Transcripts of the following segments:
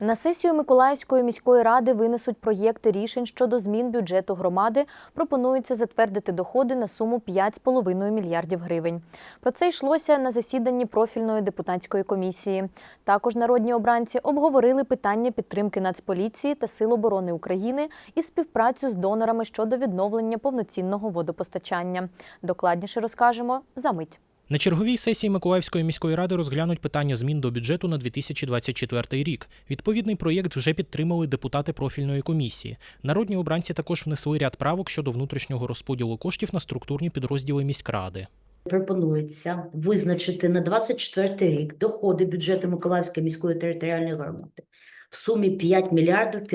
На сесію Миколаївської міської ради винесуть проєкти рішень щодо змін бюджету громади. Пропонується затвердити доходи на суму 5,5 мільярдів гривень. Про це йшлося на засіданні профільної депутатської комісії. Також народні обранці обговорили питання підтримки Нацполіції та Сил оборони України і співпрацю з донорами щодо відновлення повноцінного водопостачання. Докладніше розкажемо за мить. На черговій сесії Миколаївської міської ради розглянуть питання змін до бюджету на 2024 рік. Відповідний проєкт вже підтримали депутати профільної комісії. Народні обранці також внесли ряд правок щодо внутрішнього розподілу коштів на структурні підрозділи міськради. Пропонується визначити на 24 рік доходи бюджету Миколаївської міської територіальної громади в сумі 5 мільярдів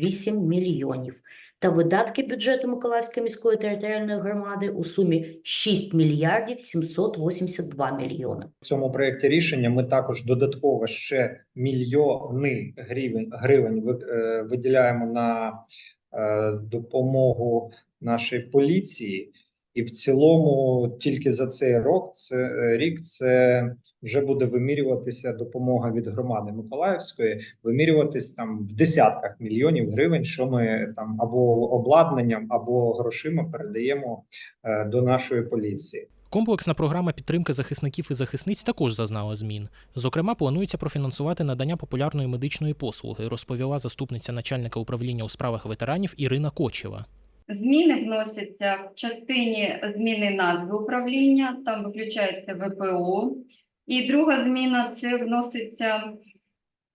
528 мільйонів та видатки бюджету Миколаївської міської територіальної громади у сумі 6 мільярдів 782 мільйони. В цьому проєкті рішення ми також додатково ще мільйони гривень, гривень е, виділяємо на е, допомогу нашій поліції. І в цілому, тільки за цей рок, це е, рік, це вже буде вимірюватися допомога від громади Миколаївської, вимірюватись там в десятках мільйонів гривень, що ми там або обладнанням, або грошима передаємо е, до нашої поліції. Комплексна програма підтримки захисників і захисниць також зазнала змін. Зокрема, планується профінансувати надання популярної медичної послуги, розповіла заступниця начальника управління у справах ветеранів Ірина Кочева. Зміни вносяться в частині зміни назви управління, там виключається ВПО. І друга зміна це вноситься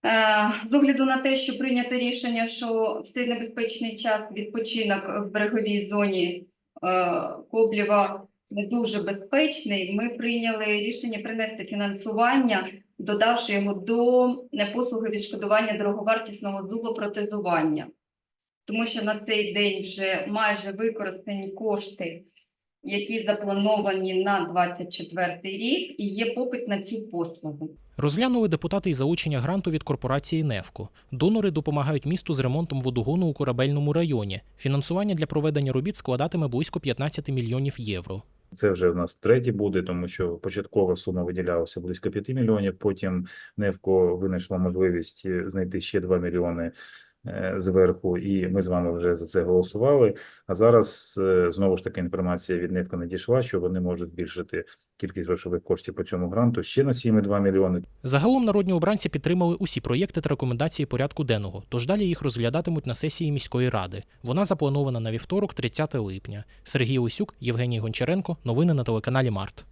е, з огляду на те, що прийнято рішення, що в цей небезпечний час відпочинок в береговій зоні е, Коблєва не дуже безпечний. Ми прийняли рішення принести фінансування, додавши його до е, послуги відшкодування дороговартісного зубопротезування тому що на цей день вже майже використані кошти, які заплановані на 24 рік, і є попит на цю послугу. Розглянули депутати й залучення гранту від корпорації «Невко». Донори допомагають місту з ремонтом водогону у корабельному районі. Фінансування для проведення робіт складатиме близько 15 мільйонів євро. Це вже в нас третій буде, тому що початкова сума виділялася близько 5 мільйонів. Потім Невко винайшла можливість е, знайти ще 2 мільйони зверху, і ми з вами вже за це голосували. А зараз е, знову ж таки інформація від Невко надійшла, що вони можуть збільшити кількість грошових коштів по цьому гранту ще на 7,2 мільйони. Загалом народні обранці підтримали усі проєкти та рекомендації порядку денного, тож далі їх розглядатимуть на сесії міської ради. Вона запланована на вівторок, 30 липня. Сергій Лисюк, Євгеній Гончаренко. Новини на телеканалі Март.